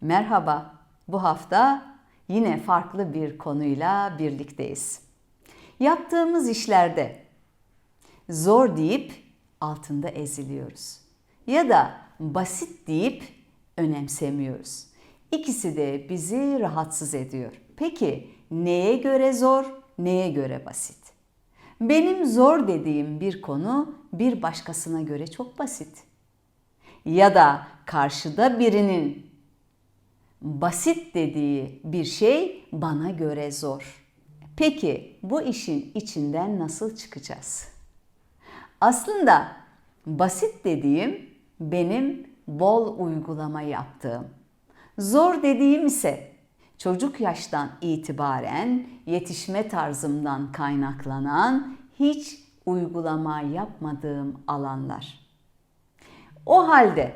Merhaba. Bu hafta yine farklı bir konuyla birlikteyiz. Yaptığımız işlerde zor deyip altında eziliyoruz. Ya da basit deyip önemsemiyoruz. İkisi de bizi rahatsız ediyor. Peki neye göre zor, neye göre basit? Benim zor dediğim bir konu bir başkasına göre çok basit. Ya da karşıda birinin basit dediği bir şey bana göre zor. Peki bu işin içinden nasıl çıkacağız? Aslında basit dediğim benim bol uygulama yaptığım. Zor dediğim ise çocuk yaştan itibaren yetişme tarzımdan kaynaklanan hiç uygulama yapmadığım alanlar. O halde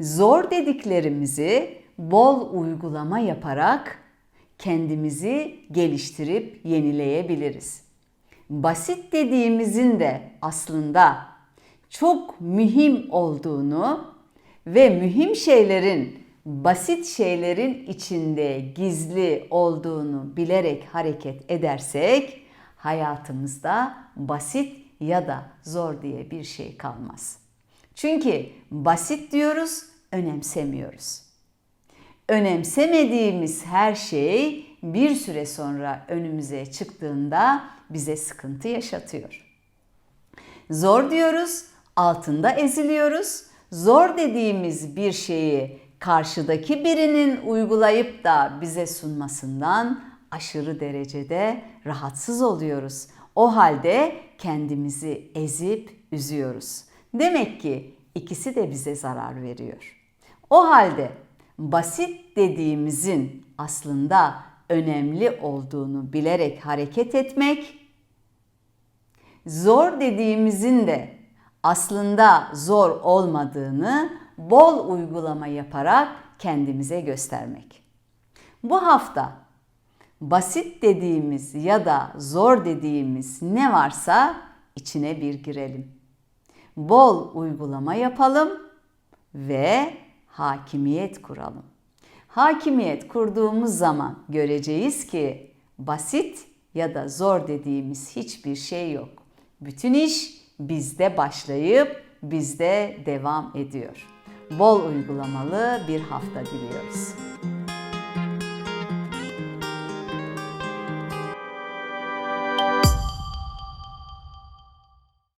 zor dediklerimizi bol uygulama yaparak kendimizi geliştirip yenileyebiliriz. Basit dediğimizin de aslında çok mühim olduğunu ve mühim şeylerin basit şeylerin içinde gizli olduğunu bilerek hareket edersek hayatımızda basit ya da zor diye bir şey kalmaz. Çünkü basit diyoruz, önemsemiyoruz. Önemsemediğimiz her şey bir süre sonra önümüze çıktığında bize sıkıntı yaşatıyor. Zor diyoruz, altında eziliyoruz. Zor dediğimiz bir şeyi karşıdaki birinin uygulayıp da bize sunmasından aşırı derecede rahatsız oluyoruz. O halde kendimizi ezip üzüyoruz. Demek ki ikisi de bize zarar veriyor. O halde basit dediğimizin aslında önemli olduğunu bilerek hareket etmek, zor dediğimizin de aslında zor olmadığını bol uygulama yaparak kendimize göstermek. Bu hafta basit dediğimiz ya da zor dediğimiz ne varsa içine bir girelim. Bol uygulama yapalım ve hakimiyet kuralım. Hakimiyet kurduğumuz zaman göreceğiz ki basit ya da zor dediğimiz hiçbir şey yok. Bütün iş bizde başlayıp bizde devam ediyor. Bol uygulamalı bir hafta diliyoruz.